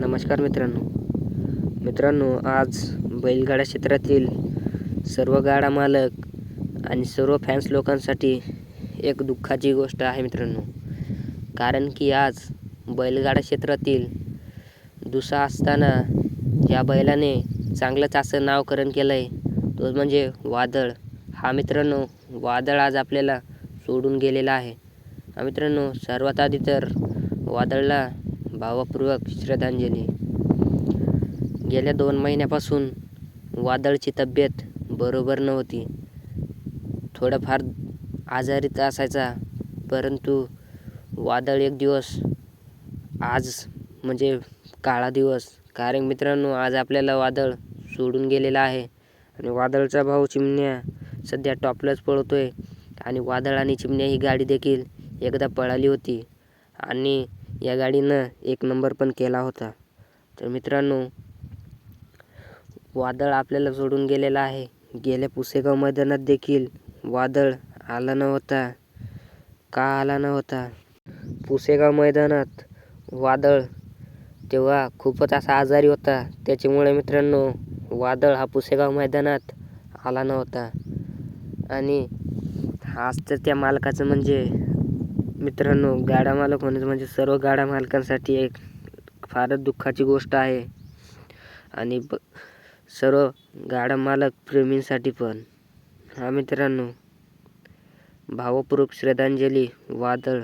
नमस्कार मित्रांनो. मित्रांनो आज बैलगाडा क्षेत्रातील सर्व गाडा मालक आणि सर्व फॅन्स लोकांसाठी एक दुःखाची गोष्ट आहे मित्रांनो. कारण की आज बैलगाडा क्षेत्रातील दुसरा असताना या बैलाने चांगलंच असं नावकरण केलं आहे तो म्हणजे वादळ. हा मित्रांनो वादळ आज आपल्याला सोडून गेलेला आहे. हा मित्रांनो सर्वात आधी तर वादळला भावपूर्वक श्रद्धांजली. गेल्या दोन महिन्यापासून वादळची तब्येत बरोबर नव्हती. थोडंफार आजारीत असायचा परंतु वादळ एक दिवस आज म्हणजे काळा दिवस. कारण मित्रांनो आज आपल्याला वादळ सोडून गेलेला आहे आणि वादळचा भाऊ चिमण्या सध्या टॉपलाच पळतोय आणि वादळ आणि चिमण्या ही गाडी देखील एकदा पळाली होती. आणि या गाडीनं एक नंबर पण केला होता. तर मित्रांनो वादळ आपल्याला सोडून गेलेला आहे. गेल्या पुसेगाव मैदानात देखील वादळ आला नव्हता का आला नव्हता? पुसेगाव मैदानात वादळ तेव्हा खूपच असा आजारी होता. त्याच्यामुळे मित्रांनो वादळ हा पुसेगाव मैदानात आला नव्हता. आणि आज तर त्या मालकाचं म्हणजे मित्रांनो गाडा मालक होणे म्हणजे सर्व गाडा मालकांसाठी एक फारच दुःखाची गोष्ट आहे. आणि ब सर्व गाडा मालक प्रेमींसाठी पण. हा मित्रांनो भावपूर्वक श्रद्धांजली वादळ.